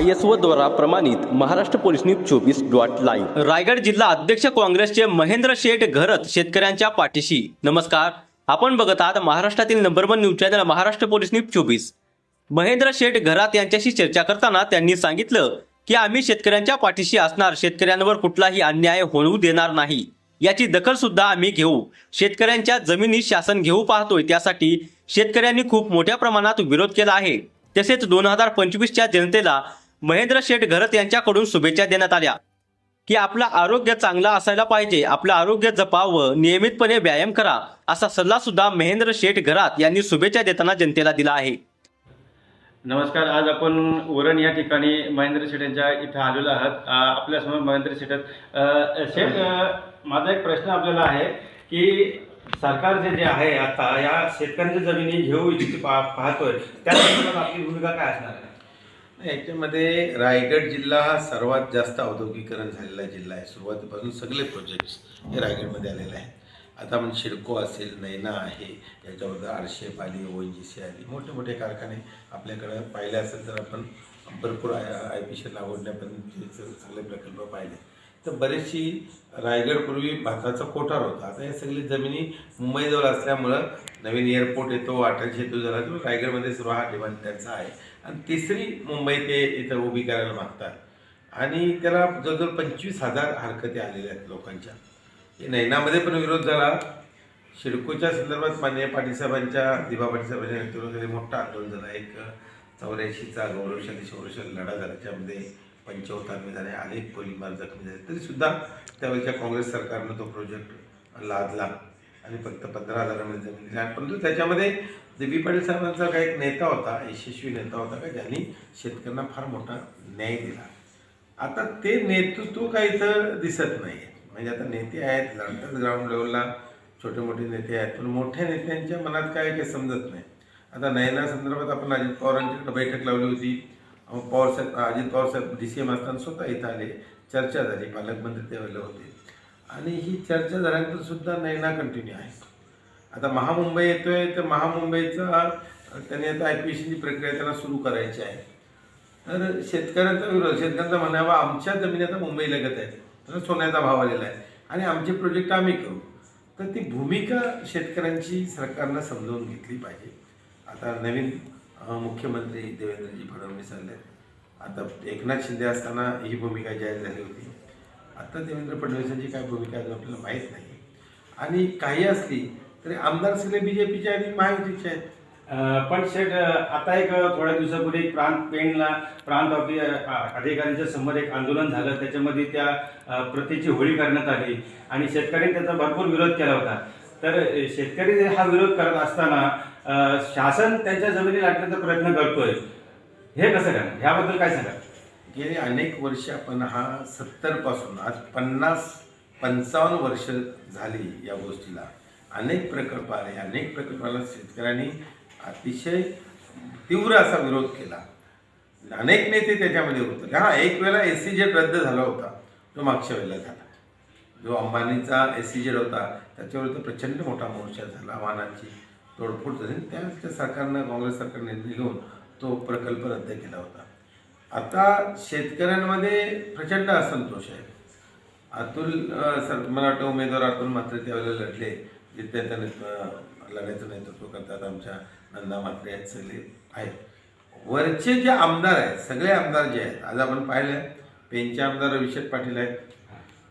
I S O द्वारा प्रमाणित Maharashtra police news चोवीस डॉट लाईव्ह रायगड जिल्हा अध्यक्ष काँग्रेसचे महेंद्र शेठ घरत शेतकऱ्यांच्या पाठीशी. नमस्कार. आपण बघत आहात महाराष्ट्रातील number one news channel Maharashtra police news चोवीस. महेंद्र शेठ घरात यांच्याशी चर्चा करताना त्यांनी सांगितलं की आम्ही शेतकऱ्यांच्या पाठीशी असणार शेतकऱ्यांवर कुठलाही अन्याय होऊ देणार नाही. याची दखल सुद्धा आम्ही घेऊ. शेतकऱ्यांच्या जमिनी शासन घेऊ पाहतोय त्यासाठी शेतकऱ्यांनी खूप मोठ्या प्रमाणात विरोध केला आहे. तसेच दोन हजार पंचवीसच्या जनतेला महेंद्र शेठ घरत यांच्याकडून शुभेच्छा देण्यात आल्या. की आपलं आरोग्य चांगलं असायला पाहिजे आपलं आरोग्य जपावं नियमितपणे व्यायाम करा असा सल्ला सुद्धा महेंद्र शेठ घरात यांनी शुभेच्छा देताना जनतेला दिला आहे. नमस्कार आज आपण उरण या ठिकाणी महेंद्र शेठ यांच्या इथं आलेलो आहात. आपल्यासमोर महेंद्र शेठ शेठ माझा एक प्रश्न आपल्याला आहे की सरकार जे जे आहे आता या शेतकऱ्यांच्या जमिनी घेऊ इच्छित पाहतोय त्या आपली भूमिका काय असणार आहे? याच्यामध्ये रायगड जिल्हा हा सर्वात जास्त औद्योगिकरण झालेला जिल्हा आहे. सुरुवातीपासून सगळे प्रोजेक्ट्स हे रायगडमध्ये आलेले आहेत. आता म्हणजे शिडको असेल नैना आहे याच्याबद्दल आरशेप आली ओ एन जी सी आली मोठे मोठे कारखाने आपल्याकडं पाहिले असेल तर आपण भरपूर आय आय पी सी लागवडण्यापर्यंत चांगले प्रकल्प पाहिले. तर बरेचशी रायगडपूर्वी भाताचा कोठार होता. आता हे सगळी जमिनी मुंबईजवळ असल्यामुळं नवीन एअरपोर्ट येतो अटल सेतू झाला तो रायगडमध्ये सर्व हा डिमांड त्यांचा आहे. आणि तिसरी मुंबई ते इथं उभी करायला मागतात. आणि त्याला जवळजवळ पंचवीस हजार हरकती आलेल्या आहेत लोकांच्या. हे नैनामध्ये पण विरोध झाला. शिडकोच्या संदर्भात माननीय पाटीलसाहेबांच्या दिबा पाटील साहेबांच्या नेतृत्वाखाली मोठा आंदोलन झाला. एक चौऱ्याऐंशीचा गौरवशाली शौरशाली लढा झाला. त्यामध्ये पंचवतांनी झाले अनेक पोलीमार जखमी झाले. तरीसुद्धा त्यावेळेच्या काँग्रेस सरकारनं तो प्रोजेक्ट लादला. आणि फक्त पंधरा हजारामध्ये जमीन दिली. आणि परंतु त्याच्यामध्ये दिबी पाटील साहेबांचा काही एक नेता होता यशस्वी नेता होता का ज्यांनी शेतकऱ्यांना फार मोठा न्याय दिला. आता ते नेतृत्व काही इथं दिसत नाही म्हणजे आता नेते आहेत लढतात ग्राउंड लेवलला छोटे मोठे नेते आहेत पण मोठ्या नेत्यांच्या मनात काय काही समजत नाही. आता नयना संदर्भात आपण अजित पवारांच्याकडे बैठक लावली होती. पवार साहेब अजित पवार साहेब डी सी एम असताना स्वतः इथं आले चर्चा झाली पालकमंत्री त्यावेळेला होते. आणि ही चर्चा झाल्यानंतर सुद्धा नैना कंटिन्यू आहे. आता महामुंबई येतोय तर महामुंबईचा त्यांनी आता आय पी सीची प्रक्रिया त्यांना सुरू करायची आहे. तर शेतकऱ्यांचा विरोध शेतकऱ्यांचा म्हणावा आमच्या जमिनी आता मुंबई लगत आहेत. तर सोन्याचा भाव आलेला आहे. आणि आमचे प्रोजेक्ट आम्ही करू. तर ती भूमिका शेतकऱ्यांची सरकारनं समजावून घेतली पाहिजे. आता नवीन मुख्यमंत्री देवेंद्रजी फडणवीस आले आता एकनाथ शिंदे असताना ही भूमिका जाहीर झाली होती. आता देवेंद्र फडणवीसांची काय भूमिका आहे अजून आपल्याला माहीत नाही. आणि काही असली तरी आमदार सगळे बी जे पीचे आणि महायुतीचे आहेत. पण शेठ आता एक थोड्या दिवसापूर्वी एक प्रांत पेणला प्रांत ऑफि अधिकाऱ्यांच्या समोर एक आंदोलन झालं. त्याच्यामध्ये त्या प्रतीची होळी करण्यात आली. आणि शेतकऱ्यांनी त्याचा भरपूर विरोध केला होता. तर शेतकरी हा विरोध करत असताना शासन त्यांच्या जमिनी लाटण्याचा प्रयत्न करतोय. हे कसं करणार? ह्याबद्दल काय सांगा गेले अनेक वर्ष आपण हा सत्तरपासून आज पन्नास पंचावन्न वर्ष झाली या गोष्टीला. अनेक प्रकल्प आले अनेक प्रकल्पाला शेतकऱ्यांनी अतिशय तीव्र असा विरोध केला. अनेक नेते त्याच्यामध्ये होते. हा एक वेळेला एस सी जेड रद्द झाला होता तो मागच्या वेळेला झाला. जो अंबानीचा एस सी जेड होता त्याच्यावर तर प्रचंड मोठा मोर्चा झाला वाहनांची तोडफोड झाली. त्या सरकारनं काँग्रेस सरकारने घेऊन तो प्रकल्प रद्द केला होता. आता शेतकऱ्यांमध्ये प्रचंड असंतोष आहे. अतुल सर मला वाटतं उमेदवार अतुल मात्र त्यावेळेला लढले. जिथे त्याने लढायचं नेतृत्व करतात आमच्या नंदा मात्रे आहेत सगळे. आहेत. वरचे जे आमदार आहेत सगळे आमदार जे आहेत आज आपण पाहिलं पेनचे आमदार अभिषेक पाटील आहेत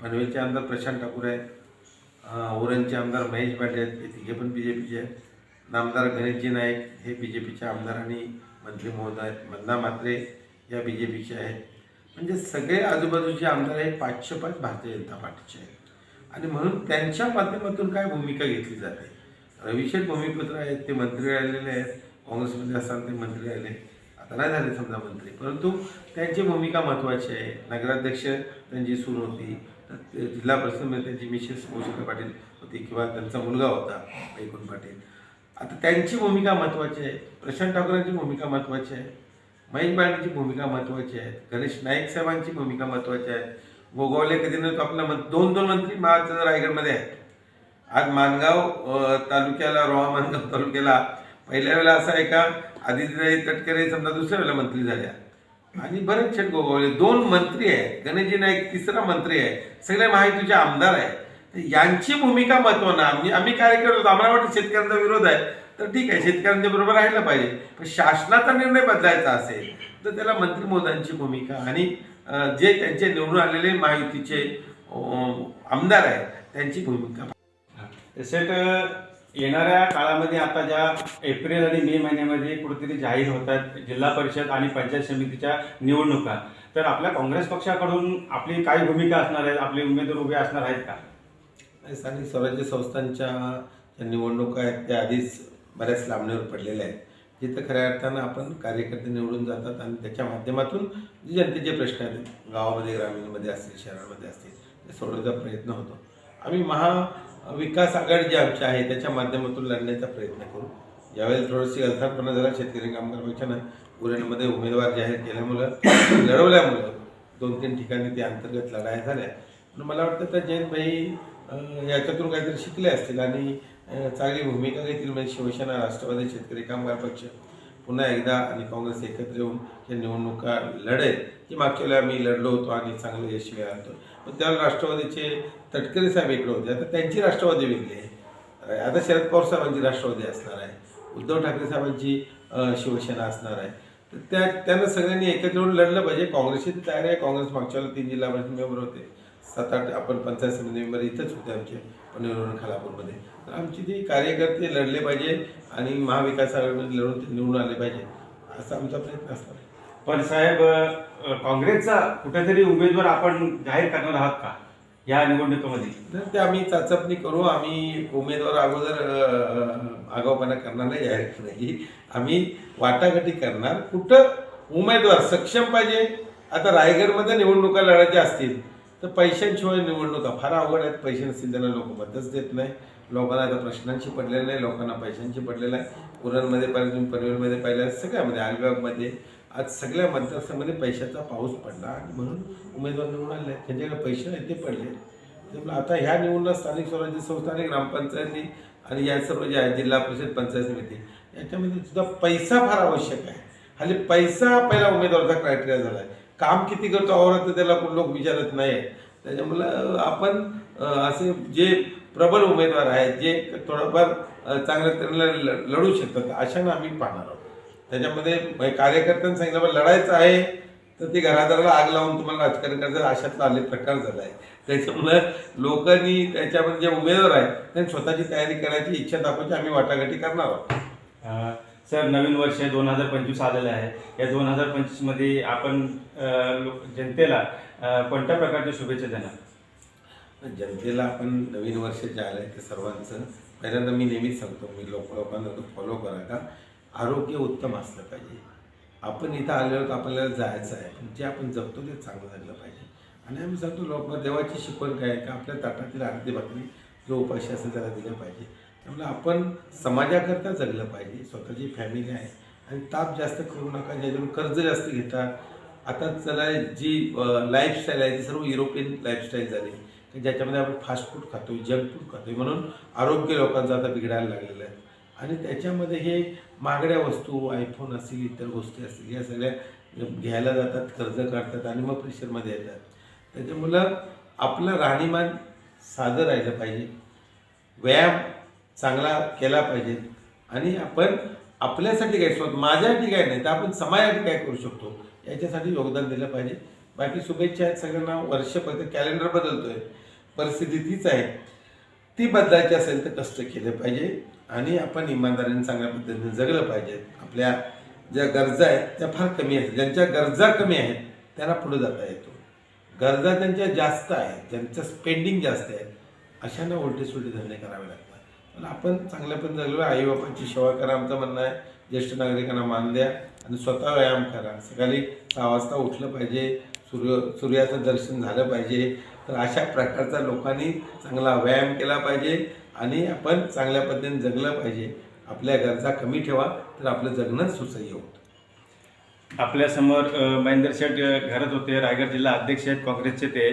पनवेलचे आमदार प्रशांत ठाकूर आहेत उरणचे आमदार महेश पाटील आहेत हे तिघे पण बी जे पीचे आहेत. नामदार गणेशजी नाईक हे बी जे पीचे आमदार आणि मंत्री महोदय आहेत मंदा मात्रे या बी जे पीचे आहेत. म्हणजे सगळे आजूबाजूचे आमदार हे पाचशे पाच भारतीय जनता पार्टीचे आहेत. आणि म्हणून त्यांच्या माध्यमातून काय भूमिका घेतली जाते? रविशेठ भूमिपुत्र आहेत ते मंत्री राहिलेले आहेत. काँग्रेसमध्ये असताना ते मंत्री राहिले. आता नाही झाले समजा मंत्री. परंतु त्यांची भूमिका महत्त्वाची आहे. नगराध्यक्ष त्यांची सून होती. तर जिल्हा परिषदमध्ये त्यांची मिसेस कौशिका पाटील होती किंवा त्यांचा मुलगा होता वैकुंठ पाटील. आता त्यांची भूमिका महत्त्वाची आहे. प्रशांत ठाकूरांची भूमिका महत्त्वाची आहे. महेश बाळणीची भूमिका महत्त्वाची आहे गणेश नाईक साहेबांची भूमिका महत्त्वाची आहे गोगावले कधी न आपला दोन दोन मंत्री महाराज रायगडमध्ये आहेत. आज मानगाव तालुक्याला रोहा मानगाव तालुक्याला पहिल्या वेळेला असं आहे का आदित्यताई तटकरे समजा दुसऱ्या वेळेला मंत्री झाल्या. आणि बरेच शेठ गोगावले दोन मंत्री आहेत. गणेशजी नाईक तिसरा मंत्री आहे. सगळे महायुतीचे आमदार आहेत. यांची भूमिका महत्वानं. आम्ही आम्ही काय करतो आम्हाला वाटतं शेतकऱ्यांचा विरोध आहे. तर ठीक आहे शेतकऱ्यांच्या बरोबर राहिलं पाहिजे. पण शासनाचा निर्णय बदलायचा असेल तर त्याला मंत्री मोदांची भूमिका आणि जे त्यांचे निवडून आलेले महायुतीचे आमदार आहेत त्यांची भूमिका. सेट येणाऱ्या काळामध्ये आता ज्या एप्रिल आणि मे महिन्यामध्ये कुठेतरी जाहीर होतात जिल्हा परिषद आणि पंचायत समितीच्या निवडणुका तर आपल्या काँग्रेस पक्षाकडून आपली काय भूमिका असणार आहे? आपले उमेदवार उभे असणार आहेत का? स्थानिक स्वराज्य संस्थांच्या ज्या निवडणुका आहेत त्या आधीच बऱ्याच लांबणीवर पडलेल्या आहेत. जिथं खऱ्या अर्थानं आपण कार्यकर्ते निवडून जातात आणि त्याच्या माध्यमातून जनतेचे प्रश्न आहेत. गावामध्ये ग्रामीणमध्ये असतील शहरामध्ये असतील ते सोडवण्याचा प्रयत्न होतो. आम्ही महाविकास आघाडी जी आमची आहे त्याच्या माध्यमातून लढण्याचा प्रयत्न करू. यावेळेस थोडीशी अर्थातपणा झाला. शेतकरी कामगार पक्षानं उरणमध्ये उमेदवार जाहीर केल्यामुळं लढवल्यामुळं दोन तीन ठिकाणी ते अंतर्गत लढाया झाल्या. पण मला वाटतं तर जयंतभाई याच्यातून काहीतरी शिकले असतील आणि चांगली भूमिका घेतील म्हणजे शिवसेना राष्ट्रवादी शेतकरी कामगार पक्ष. पुन्हा एकदा आणि काँग्रेस एकत्र येऊन या निवडणुका लढेल. की मागच्या वेळेला आम्ही लढलो होतो आणि चांगलं यश मिळालं होतं. पण त्यावेळेला राष्ट्रवादीचे तटकरे साहेब इकडे होते. आता त्यांची राष्ट्रवादी वेगळी आहे. आता शरद पवार साहेबांची राष्ट्रवादी असणार आहे. उद्धव ठाकरे साहेबांची शिवसेना असणार आहे. तर त्या त्यांना सगळ्यांनी एकत्र येऊन लढलं पाहिजे. काँग्रेसची तयारी आहे. काँग्रेस मागच्या वेळेला तीन जिल्हा परिषद मेंबर होते. सात आठ आपण पंचायत समिती मेंबर इथंच होते आमचे पनवेल खालापूरमध्ये. तर आमची ती कार्यकर्ते लढले पाहिजे आणि महाविकास आघाडीमध्ये लढून ते निवडून आले पाहिजे असा आमचा प्रयत्न असणार पण साहेब काँग्रेसचा कुठेतरी उमेदवार आपण जाहीर करणार आहात का या निवडणुकीमध्ये? तर ते आम्ही चाचपणी करू आम्ही उमेदवार अगोदर आगाऊपणा करणार नाही जाहीर करण्याची आम्ही वाटाघाटी करणार. कुठं उमेदवार सक्षम पाहिजे आता रायगडमध्ये निवडणुका लढायच्या असतील तर पैशांशिवाय निवडणुका फार अवघड आहेत पैसे नसतील त्यांना लोक मतच देत नाही. लोकांना आता प्रश्नांशी पडलेलं नाही. लोकांना पैशांशी पडलेलं आहे. उरणमध्ये पाहिजे तुम्ही पनवेलमध्ये पाहिलं सगळ्यामध्ये अलिबागमध्ये आज सगळ्या मतदारसंघामध्ये पैशाचा पाऊस पडला. आणि म्हणून उमेदवार निवडून आले. त्यांच्याकडे पैसे आहेत ते पडले. त्यामुळे आता ह्या निवडणुका स्थानिक स्वराज्य संस्था आणि ग्रामपंचायती आणि या सर्व जे आहेत जिल्हा परिषद पंचायत समिती याच्यामध्ये सुद्धा पैसा फार आवश्यक आहे. हल्ली पैसा हा पहिला उमेदवाराचा क्रायटेरिया झाला आहे. काम किती करतो आवडत त्याला कोण लोक विचारत नाही. त्याच्यामुळं आपण असे जे प्रबल उमेदवार आहेत जे थोडंफार चांगल्या तऱ्हेने लढू शकतात अशांना आम्ही पाहणार आहोत. त्याच्यामध्ये कार्यकर्त्यांनी सांगितलं बरं लढायचं आहे. तर ते घरादाराला आग लावून तुम्हाला राजकारण करायचं अशातला आले प्रकार झाला आहे. त्याच्यामुळं लोकांनी त्याच्यामध्ये जे उमेदवार आहेत त्यांनी स्वतःची तयारी करायची इच्छा दाखवायची आम्ही वाटाघाटी करणार आहोत. सर नवीन वर्ष दोन हजार पंचवीस आलेलं आहे. या दोन हजार पंचवीसमध्ये आपण लोक- जनतेला कोणत्या प्रकारच्या शुभेच्छा देणार? जनतेला आपण नवीन वर्ष जे आलं आहे ते सर्वांचं पहिल्यांदा मी नेहमीच सांगतो मी लोक लोकांना फॉलो करा का? आरोग्य उत्तम असलं पाहिजे. आपण इथं आलेलो तर आपल्याला जायचं आहे पण जे आपण जगतो ते चांगलं झालं पाहिजे. आणि आम्ही सांगतो लोक देवाची शिकवण काय आहे का? आपल्या ताटातील अर्धी बातमी जो उपाशी असेल त्याला दिलं पाहिजे. त्यामुळे आपण समाजाकरता जगलं पाहिजे. स्वतःची फॅमिली आहे. आणि ताप जास्त करू नका ज्याच्यामुळे कर्ज जास्त घेता. आता चला जी लाईफस्टाईल आहे ती सर्व युरोपियन लाईफस्टाईल झाली. की ज्याच्यामध्ये आपण फास्ट फूड खातो जंक फूड खातो म्हणून आरोग्य लोकांचं आता बिघडायला लागलेलं आहे. आणि त्याच्यामध्ये हे महागड्या वस्तू आयफोन असतील इतर गोष्टी असतील या सगळ्या घ्यायला जातात कर्ज काढतात आणि मग प्रेशरमध्ये येतात. त्याच्यामुळं आपलं राहणीमान साधं राहिलं पाहिजे. व्यायाम चांगला केला पाहिजे. आणि आपण आपल्यासाठी काय स्वतः माझ्यासाठी काय नाही तर आपण समाजासाठी काय करू शकतो? याच्यासाठी योगदान दिलं पाहिजे. बाकी शुभेच्छा आहेत सगळ्यांना वर्ष फक्त कॅलेंडर बदलतोय. परिस्थिती तीच आहे. ती बदलायची असेल तर कष्ट केले पाहिजे. आणि आपण इमानदारीने चांगल्या पद्धतीने जगलं पाहिजे. आपल्या ज्या गरजा आहेत त्या फार कमी आहेत. ज्यांच्या गरजा कमी आहेत त्यांना पुढे जाता येतो. गरजा त्यांच्या जास्त आहेत ज्यांचं स्पेंडिंग जास्त आहे. अशांना उलटे सुलटे धंदे करावे लागतात. पण आपण चांगल्या पण जगलो आईबापांची सेवा करा आमचं म्हणणं आहे. ज्येष्ठ नागरिकांना मान द्या आणि स्वतः व्यायाम करा. सकाळी सहा वाजता उठलं पाहिजे. सूर्य सूर्याचं दर्शन झालं पाहिजे. तर अशा प्रकारचा लोकांनी चांगला व्यायाम केला पाहिजे आणि आपण चांगल्या पद्धतीने जगलं पाहिजे. आपल्या गरजा कमी ठेवा तर आपलं जगणं सुसह्य होतं. आपल्यासमोर महेंद्र शेठ घरात घरत होते. रायगड जिल्हा अध्यक्ष आहेत काँग्रेसचे ते.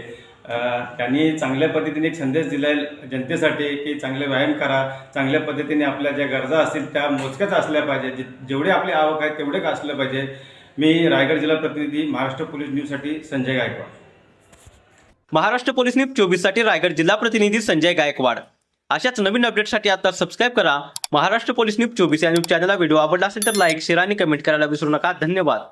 त्यांनी चांगल्या पद्धतीने एक संदेश दिलाय जनतेसाठी की चांगले व्यायाम करा चांगल्या पद्धतीने आपल्या ज्या गरजा असतील त्या मोजक्याच असल्या पाहिजे. जे- जेवढे आपली आवक आहे तेवढे का असलं पाहिजे. मी रायगड जिल्हा प्रतिनिधी महाराष्ट्र पोलीस न्यूजसाठी संजय गायकवाड. महाराष्ट्र पोलीस न्यूज चोवीससाठी रायगड जिल्हा प्रतिनिधी संजय गायकवाड. अशाच नवीन अपडेटसाठी आता सबस्क्राईब करा. महाराष्ट्र पोलीस न्यूज चोवीस या न्यूज चॅनलला व्हिडिओ आवडला असेल तर लाईक शेअर आणि कमेंट करायला विसरू नका. धन्यवाद.